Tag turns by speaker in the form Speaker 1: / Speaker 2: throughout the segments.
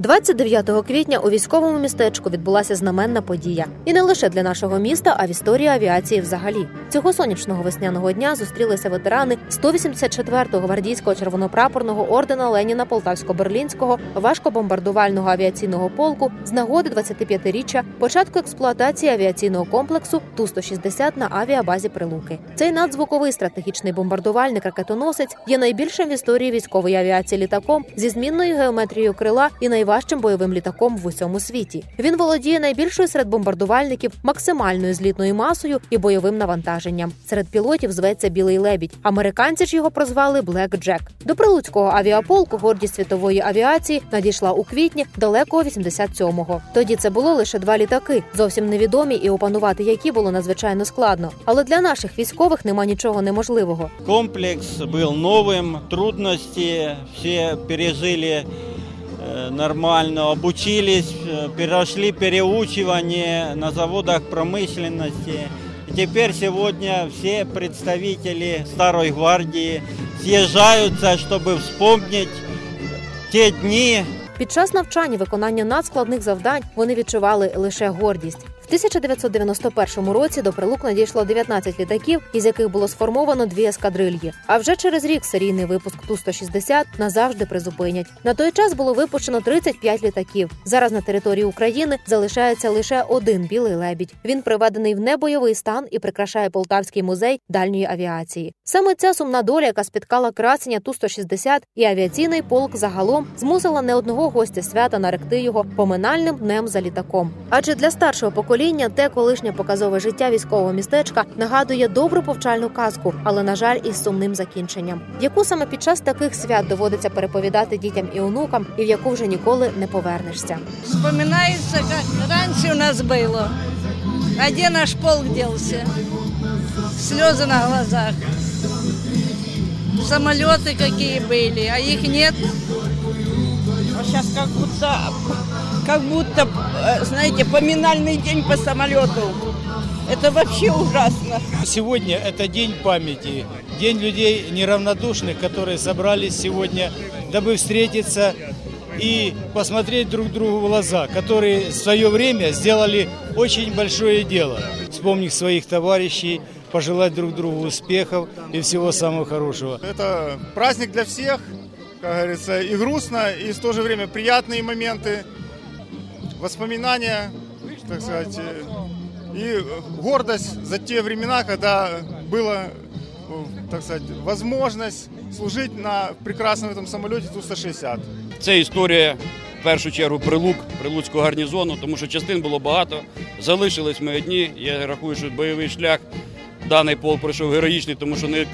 Speaker 1: 29 квітня у військовому містечку відбулася знаменна подія, і не лише для нашого міста, а в історії авіації взагалі. Цього сонячного весняного дня зустрілися ветерани 184-го гвардійського червонопрапорного ордена Леніна Полтавсько-Берлінського важкобомбардувального авіаційного полку з нагоди 25-річчя початку експлуатації авіаційного комплексу Ту-160 на авіабазі Прилуки. Цей надзвуковий стратегічний бомбардувальник ракетоносець є найбільшим в історії військової авіації літаком зі змінною геометрією крила і найважчим бойовим літаком в усьому світі. Він володіє найбільшою серед бомбардувальників максимальною злітною масою і бойовим навантаженням. Серед пілотів зветься Білий лебідь. Американці ж його прозвали Блек Джек. До прилуцького авіаполку гордість світової авіації надійшла у квітні далекого 87-го. Тоді це було лише два літаки, зовсім невідомі, і опанувати які було надзвичайно складно. Але для наших військових нема нічого неможливого.
Speaker 2: Комплекс был новым, трудности все пережили э, нормально, обучились, э, прошли переучивание на заводах промышленности. И теперь сегодня все представители Старой Гвардии съезжаются, чтобы вспомнить те дни,
Speaker 1: Під час навчання виконання надскладних завдань вони відчували лише гордість. В 1991 році до прилук надійшло 19 літаків, із яких було сформовано дві ескадрильї. А вже через рік серійний випуск Ту-160 назавжди призупинять. На той час було випущено 35 літаків. Зараз на території України залишається лише один білий лебідь. Він приведений в небойовий стан і прикрашає Полтавський музей дальньої авіації. Саме ця сумна доля, яка спіткала красення Ту-160 і авіаційний полк загалом, змусила не одного гостя свята наректи його поминальним днем за літаком. Адже для старшого покоління те колишнє показове життя військового містечка нагадує добру повчальну казку, але на жаль, із сумним закінченням, яку саме під час таких свят доводиться переповідати дітям і онукам, і в яку вже ніколи не повернешся.
Speaker 3: Вспоминается, как раньше у нас было. А где наш полк делся? Слезы на глазах. Самолеты какие были, а их нет.
Speaker 4: А сейчас как будто, как будто, э, знаете, поминальный день по самолету. Это вообще ужасно.
Speaker 5: Сегодня это день памяти, день людей неравнодушных, которые собрались сегодня, дабы встретиться и посмотреть друг другу в глаза, которые в свое время сделали очень большое дело. Вспомнить своих товарищей, пожелать друг другу успехов и всего самого хорошего.
Speaker 6: Это праздник для всех, как говорится, и грустно, и в то же время приятные моменты, воспоминания, так сказать, э, и гордость за те времена, когда была, э, так сказать, возможность служить на прекрасном этом самолете Ту-160.
Speaker 7: Це історія в першу чергу прилук, прилуцького гарнізону, тому що частин було багато. Залишились ми одні. Я рахую, що бойовий шлях даний полк пройшов героїчний, тому що не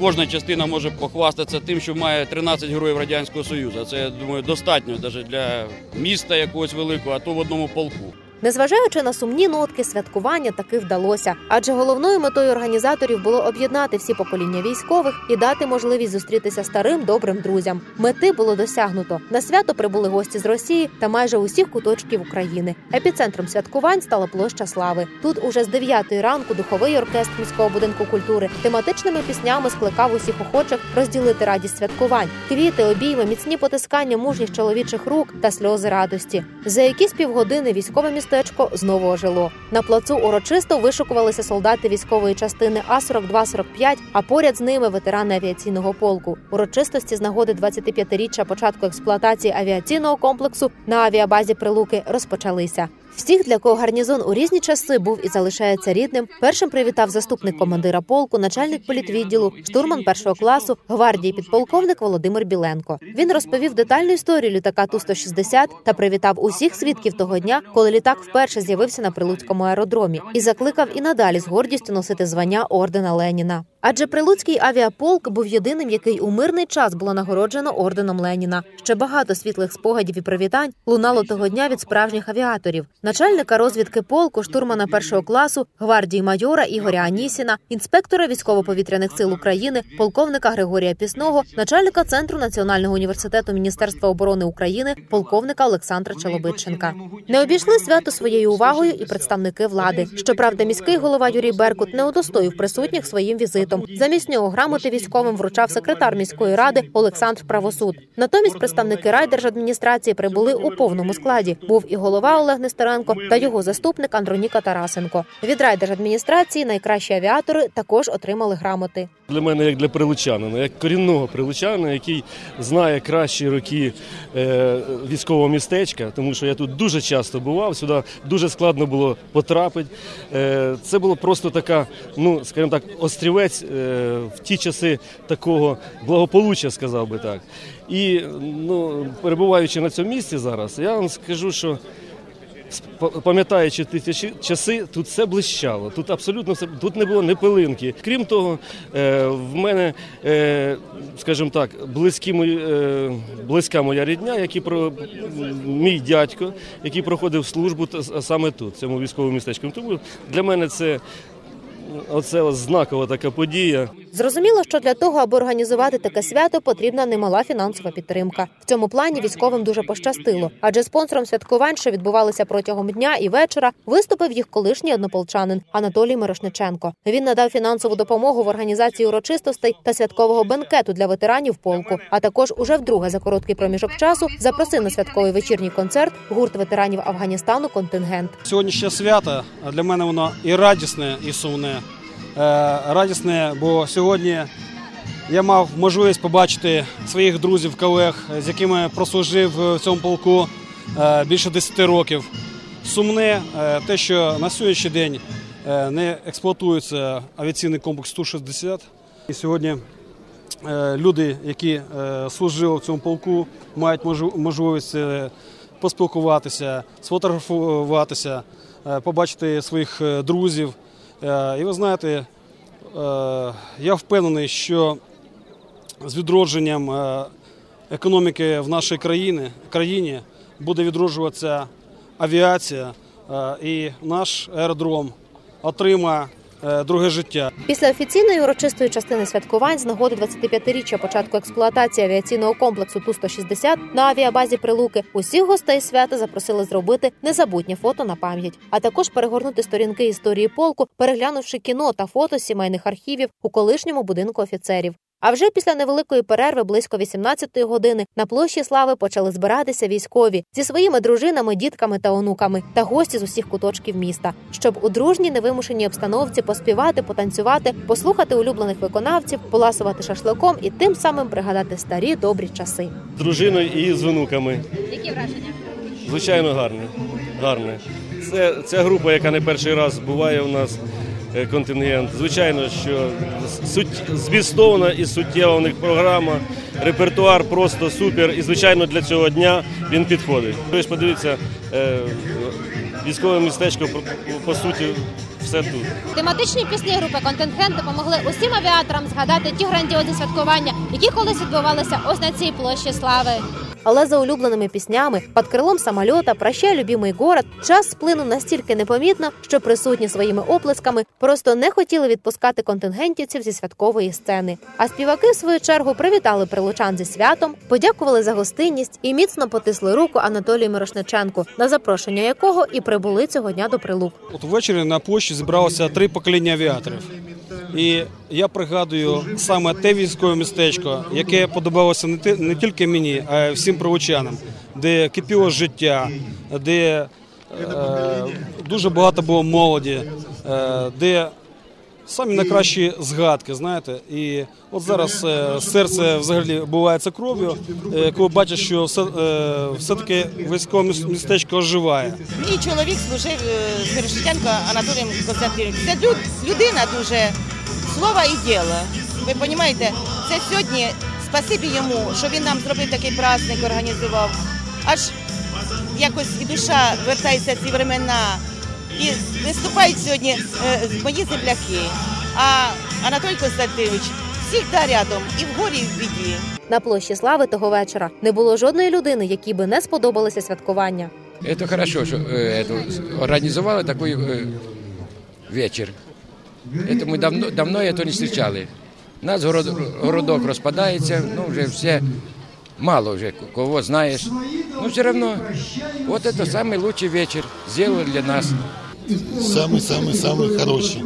Speaker 7: кожна частина може похвастатися тим, що має 13 героїв Радянського Союзу. Це я думаю достатньо навіть для міста якогось великого, а то в одному полку.
Speaker 1: Незважаючи на сумні нотки, святкування таки вдалося, адже головною метою організаторів було об'єднати всі покоління військових і дати можливість зустрітися старим добрим друзям. Мети було досягнуто. На свято прибули гості з Росії та майже усіх куточків України. Епіцентром святкувань стала площа слави. Тут уже з 9 ранку духовий оркестр міського будинку культури тематичними піснями скликав усіх охочих розділити радість святкувань, квіти, обійми, міцні потискання мужніх чоловічих рук та сльози радості. За якісь півгодини військове містечко знову ожило. На плацу урочисто вишукувалися солдати військової частини А 42 45 а поряд з ними ветерани авіаційного полку. Урочистості з нагоди 25-річчя початку експлуатації авіаційного комплексу на авіабазі Прилуки розпочалися. Всіх, для кого гарнізон у різні часи був і залишається рідним, першим привітав заступник командира полку, начальник політвідділу, штурман першого класу гвардії підполковник Володимир Біленко. Він розповів детальну історію літака Ту-160 та привітав усіх свідків того дня, коли літак вперше з'явився на прилуцькому аеродромі, і закликав і надалі з гордістю носити звання ордена Леніна. Адже прилуцький авіаполк був єдиним, який у мирний час було нагороджено орденом Леніна. Ще багато світлих спогадів і привітань лунало того дня від справжніх авіаторів, начальника розвідки полку, штурмана першого класу, гвардії майора Ігоря Анісіна, інспектора військово-повітряних сил України, полковника Григорія Пісного, начальника центру Національного університету Міністерства оборони України, полковника Олександра Челобитченка. Не обійшли свято своєю увагою і представники влади. Щоправда, міський голова Юрій Беркут не удостоїв присутніх своїм візитом. Святом. Замість нього грамоти військовим вручав секретар міської ради Олександр Правосуд. Натомість представники райдержадміністрації прибули у повному складі. Був і голова Олег Нестеренко та його заступник Андроніка Тарасенко. Від райдержадміністрації найкращі авіатори також отримали грамоти.
Speaker 8: Для мене, як для прилучанина, як корінного прилучанина, який знає кращі роки е, військового містечка, тому що я тут дуже часто бував, сюди дуже складно було потрапити. Е, це було просто така, ну скажімо так, острівець в ті часи такого благополуччя, сказав би так. І ну, перебуваючи на цьому місці зараз, я вам скажу, що пам'ятаючи ті часи, тут все блищало. Тут абсолютно все тут не було ні пилинки. Крім того, е, в мене, е, скажімо так, близькі мої, е, близька моя рідня, які про мій дядько, який проходив службу саме тут, в цьому військовому містечку. Тому для мене це. Оце ось знакова така подія.
Speaker 1: Зрозуміло, що для того, аби організувати таке свято, потрібна немала фінансова підтримка. В цьому плані військовим дуже пощастило, адже спонсором святкувань, що відбувалися протягом дня і вечора, виступив їх колишній однополчанин Анатолій Мирошниченко. Він надав фінансову допомогу в організації урочистостей та святкового бенкету для ветеранів полку. А також уже вдруге за короткий проміжок часу запросив на святковий вечірній концерт гурт ветеранів Афганістану контингент.
Speaker 9: Сьогоднішнє свято а для мене воно і радісне, і сумне. Е, Радісне, бо сьогодні я мав можливість побачити своїх друзів, колег, з якими прослужив в цьому полку е, більше 10 років. Сумне е, те, що на сьогоднішній день не експлуатується авіаційний комплекс Ту-60. І сьогодні люди, які служили в цьому полку, мають можливість поспілкуватися, сфотографуватися, побачити своїх друзів. Е, І ви знаєте, е, я впевнений, що з відродженням е, економіки в нашій країні, країні буде відроджуватися авіація, і наш аеродром отримає друге життя.
Speaker 1: Після офіційної урочистої частини святкувань з нагоди 25-річчя початку експлуатації авіаційного комплексу Ту-160 на авіабазі Прилуки усіх гостей свята запросили зробити незабутнє фото на пам'ять, а також перегорнути сторінки історії полку, переглянувши кіно та фото сімейних архівів у колишньому будинку офіцерів. А вже після невеликої перерви близько 18-ї години на площі слави почали збиратися військові зі своїми дружинами, дітками та онуками та гості з усіх куточків міста, щоб у дружній невимушеній обстановці поспівати, потанцювати, послухати улюблених виконавців, поласувати шашликом і тим самим пригадати старі добрі часи.
Speaker 8: З дружиною і з внуками.
Speaker 1: Які враження?
Speaker 8: Звичайно, гарне. гарне. Це, це група, яка не перший раз буває у нас контингент. Звичайно, що суть, змістовна і суттєва у них програма, репертуар просто супер. І, звичайно, для цього дня він підходить. Ви ж подивіться, е, військове містечко, по суті, все тут.
Speaker 1: Тематичні пісні групи Контингент допомогли усім авіаторам згадати ті грандіозні святкування, які колись відбувалися ось на цій площі слави. Але за улюбленими піснями під крилом самольота «Прощай, любимий город» час сплинув настільки непомітно, що присутні своїми оплесками просто не хотіли відпускати контингентівців зі святкової сцени. А співаки, в свою чергу, привітали прилучан зі святом, подякували за гостинність і міцно потисли руку Анатолію Мирошниченку, на запрошення якого і прибули цього дня до прилук.
Speaker 9: От ввечері на площі зібралося три покоління авіаторів. І я пригадую саме те військове містечко, яке подобалося не тільки мені, а й всім прилучанам, де кипіло життя, де е, дуже багато було молоді, е, де самі найкращі згадки, знаєте. І от зараз е, серце взагалі бувається кров'ю, коли бачиш, що все, все-таки військове містечко оживає.
Speaker 10: Мій чоловік служив з Мирошниченко Анатолієм Константиновичем. Це люд- людина дуже слова і діла. Ви розумієте, це сьогодні спасибі йому, що він нам зробив такий праздник, організував. Аж якось і душа вертається в ці времена. І виступають сьогодні е, мої земляки. А Анатолій Константинович завжди рядом і в горі, і в біді.
Speaker 1: На площі слави того вечора не було жодної людини, якій би не сподобалося святкування.
Speaker 11: Это хорошо, что э, это, организовали такой э, вечер. Это мы давно, давно это не встречали. У нас город, городок розпадається, ну вже все мало вже кого знаєш. Ну все равно, вот это самый лучший вечер сделали для нас.
Speaker 12: самі-самі-самі хороші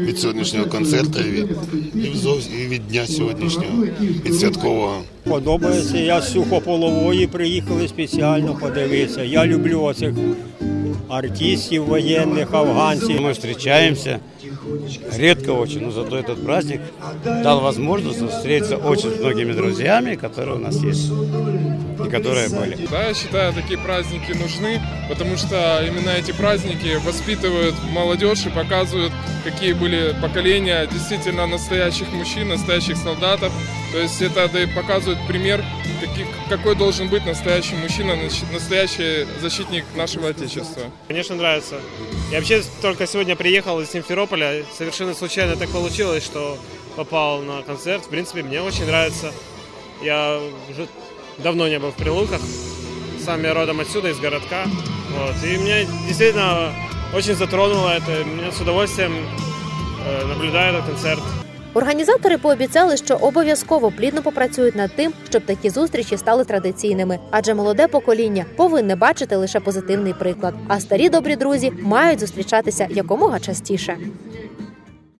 Speaker 12: від сьогоднішнього концерту, і від, і взов- і від дня сьогоднішнього, від святкового.
Speaker 13: Подобається. Я з Сухополової приїхали спеціально подивитися. Я люблю оцих артистів воєнних, афганців.
Speaker 14: Мы встречаемся Редко очень, но зато этот праздник дал возможность встретиться очень с многими друзьями, которые у нас есть и которые были.
Speaker 15: Да, я считаю, такие праздники нужны, потому что именно эти праздники воспитывают молодежь и показывают, какие были поколения действительно настоящих мужчин, настоящих солдатов. То есть это показывает пример, какой должен быть настоящий мужчина, настоящий защитник нашего Отечества.
Speaker 16: Конечно, нравится. Я вообще только сегодня приехал из Симферополя. Совершенно случайно так получилось, что попал на концерт. В принципе, мне очень нравится. Я уже давно не был в Прилуках. Сам я родом отсюда, из городка. Вот. И меня действительно очень затронуло это. Меня с удовольствием э, наблюдаю этот концерт.
Speaker 1: Організатори пообіцяли, що обов'язково плідно попрацюють над тим, щоб такі зустрічі стали традиційними, адже молоде покоління повинне бачити лише позитивний приклад. А старі добрі друзі мають зустрічатися якомога частіше.